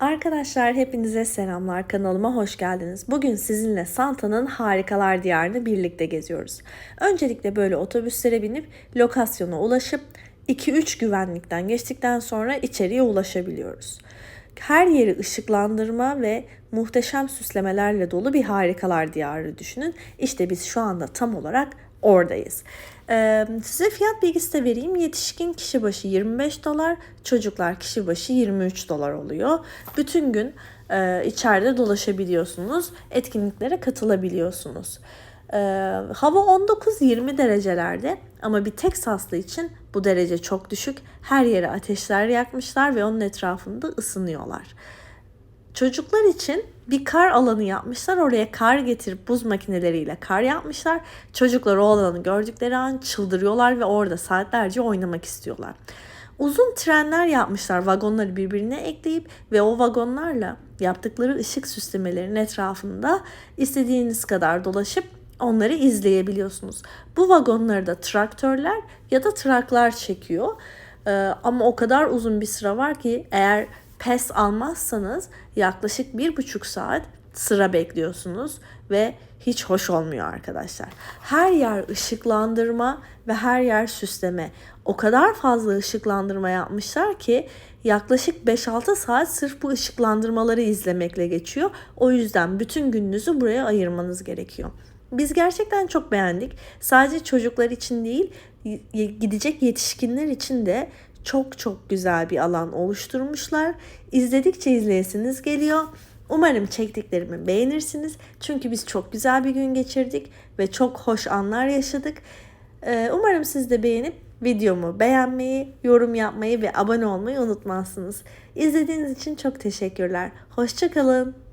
Arkadaşlar hepinize selamlar kanalıma hoş geldiniz. Bugün sizinle Santa'nın harikalar diyarını birlikte geziyoruz. Öncelikle böyle otobüslere binip lokasyona ulaşıp 2-3 güvenlikten geçtikten sonra içeriye ulaşabiliyoruz. Her yeri ışıklandırma ve muhteşem süslemelerle dolu bir harikalar diyarı düşünün. İşte biz şu anda tam olarak oradayız. Ee, size fiyat bilgisi de vereyim. Yetişkin kişi başı 25 dolar, çocuklar kişi başı 23 dolar oluyor. Bütün gün e, içeride dolaşabiliyorsunuz, etkinliklere katılabiliyorsunuz. Ee, hava 19-20 derecelerde ama bir Teksaslı için bu derece çok düşük. Her yere ateşler yakmışlar ve onun etrafında ısınıyorlar. Çocuklar için bir kar alanı yapmışlar. Oraya kar getirip buz makineleriyle kar yapmışlar. Çocuklar o alanı gördükleri an çıldırıyorlar ve orada saatlerce oynamak istiyorlar. Uzun trenler yapmışlar vagonları birbirine ekleyip ve o vagonlarla yaptıkları ışık süslemelerinin etrafında istediğiniz kadar dolaşıp onları izleyebiliyorsunuz. Bu vagonları da traktörler ya da traklar çekiyor. Ee, ama o kadar uzun bir sıra var ki eğer PES almazsanız yaklaşık bir buçuk saat sıra bekliyorsunuz ve hiç hoş olmuyor arkadaşlar. Her yer ışıklandırma ve her yer süsleme. O kadar fazla ışıklandırma yapmışlar ki yaklaşık 5-6 saat sırf bu ışıklandırmaları izlemekle geçiyor. O yüzden bütün gününüzü buraya ayırmanız gerekiyor. Biz gerçekten çok beğendik. Sadece çocuklar için değil, gidecek yetişkinler için de çok çok güzel bir alan oluşturmuşlar. İzledikçe izleyesiniz geliyor. Umarım çektiklerimi beğenirsiniz. Çünkü biz çok güzel bir gün geçirdik ve çok hoş anlar yaşadık. Ee, umarım siz de beğenip videomu beğenmeyi, yorum yapmayı ve abone olmayı unutmazsınız. İzlediğiniz için çok teşekkürler. Hoşçakalın.